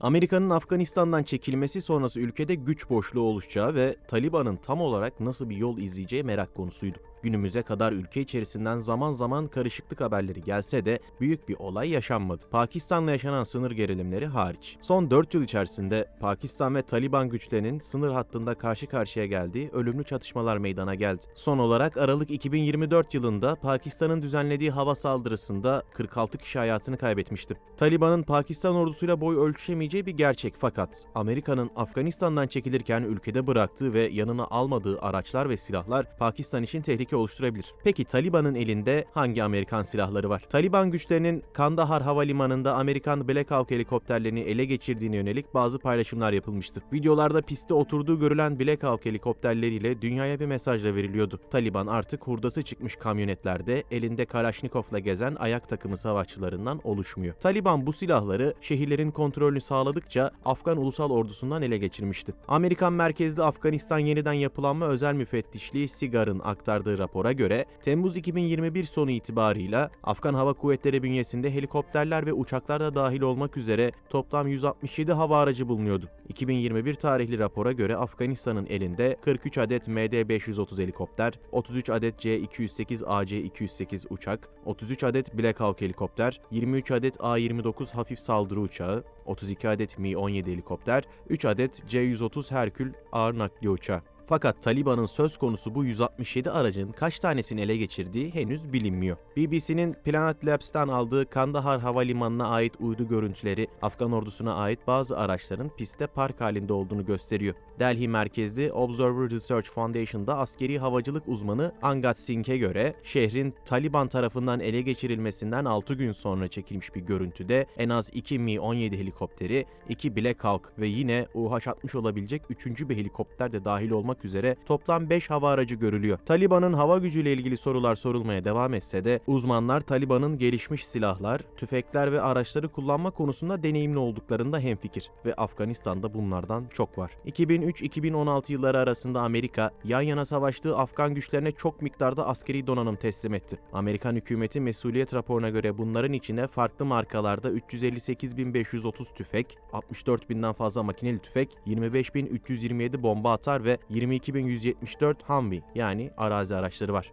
Amerika'nın Afganistan'dan çekilmesi sonrası ülkede güç boşluğu oluşacağı ve Taliban'ın tam olarak nasıl bir yol izleyeceği merak konusuydu. Günümüze kadar ülke içerisinden zaman zaman karışıklık haberleri gelse de büyük bir olay yaşanmadı. Pakistan'la yaşanan sınır gerilimleri hariç. Son 4 yıl içerisinde Pakistan ve Taliban güçlerinin sınır hattında karşı karşıya geldiği ölümlü çatışmalar meydana geldi. Son olarak Aralık 2024 yılında Pakistan'ın düzenlediği hava saldırısında 46 kişi hayatını kaybetmişti. Taliban'ın Pakistan ordusuyla boy ölçüşemeyeceği bir gerçek fakat Amerika'nın Afganistan'dan çekilirken ülkede bıraktığı ve yanına almadığı araçlar ve silahlar Pakistan için tehlike oluşturabilir. Peki Taliban'ın elinde hangi Amerikan silahları var? Taliban güçlerinin Kandahar Havalimanı'nda Amerikan Black Hawk helikopterlerini ele geçirdiğine yönelik bazı paylaşımlar yapılmıştı. Videolarda pistte oturduğu görülen Black Hawk helikopterleriyle dünyaya bir mesajla veriliyordu. Taliban artık hurdası çıkmış kamyonetlerde elinde Kalashnikov'la gezen ayak takımı savaşçılarından oluşmuyor. Taliban bu silahları şehirlerin kontrolünü sağladıkça Afgan ulusal ordusundan ele geçirmişti. Amerikan merkezli Afganistan yeniden yapılanma özel müfettişliği SIGAR'ın aktardığı rapora göre Temmuz 2021 sonu itibarıyla Afgan Hava Kuvvetleri bünyesinde helikopterler ve uçaklar da dahil olmak üzere toplam 167 hava aracı bulunuyordu. 2021 tarihli rapora göre Afganistan'ın elinde 43 adet MD-530 helikopter, 33 adet C-208 AC-208 uçak, 33 adet Black Hawk helikopter, 23 adet A-29 hafif saldırı uçağı, 32 adet Mi-17 helikopter, 3 adet C-130 Herkül ağır nakliye uçağı. Fakat Taliban'ın söz konusu bu 167 aracın kaç tanesini ele geçirdiği henüz bilinmiyor. BBC'nin Planet Labs'tan aldığı Kandahar Havalimanı'na ait uydu görüntüleri Afgan ordusuna ait bazı araçların pistte park halinde olduğunu gösteriyor. Delhi merkezli Observer Research Foundation'da askeri havacılık uzmanı Angat Singh'e göre şehrin Taliban tarafından ele geçirilmesinden 6 gün sonra çekilmiş bir görüntüde en az 2 Mi-17 helikopteri, 2 Black Hawk ve yine UH-60 olabilecek 3. bir helikopter de dahil olmak üzere toplam 5 hava aracı görülüyor. Taliban'ın hava gücüyle ilgili sorular sorulmaya devam etse de uzmanlar Taliban'ın gelişmiş silahlar, tüfekler ve araçları kullanma konusunda deneyimli olduklarında hemfikir ve Afganistan'da bunlardan çok var. 2003-2016 yılları arasında Amerika yan yana savaştığı Afgan güçlerine çok miktarda askeri donanım teslim etti. Amerikan hükümeti mesuliyet raporuna göre bunların içinde farklı markalarda 358.530 tüfek, 64.000'den fazla makineli tüfek, 25.327 bomba atar ve 22.174 Humvee yani arazi araçları var.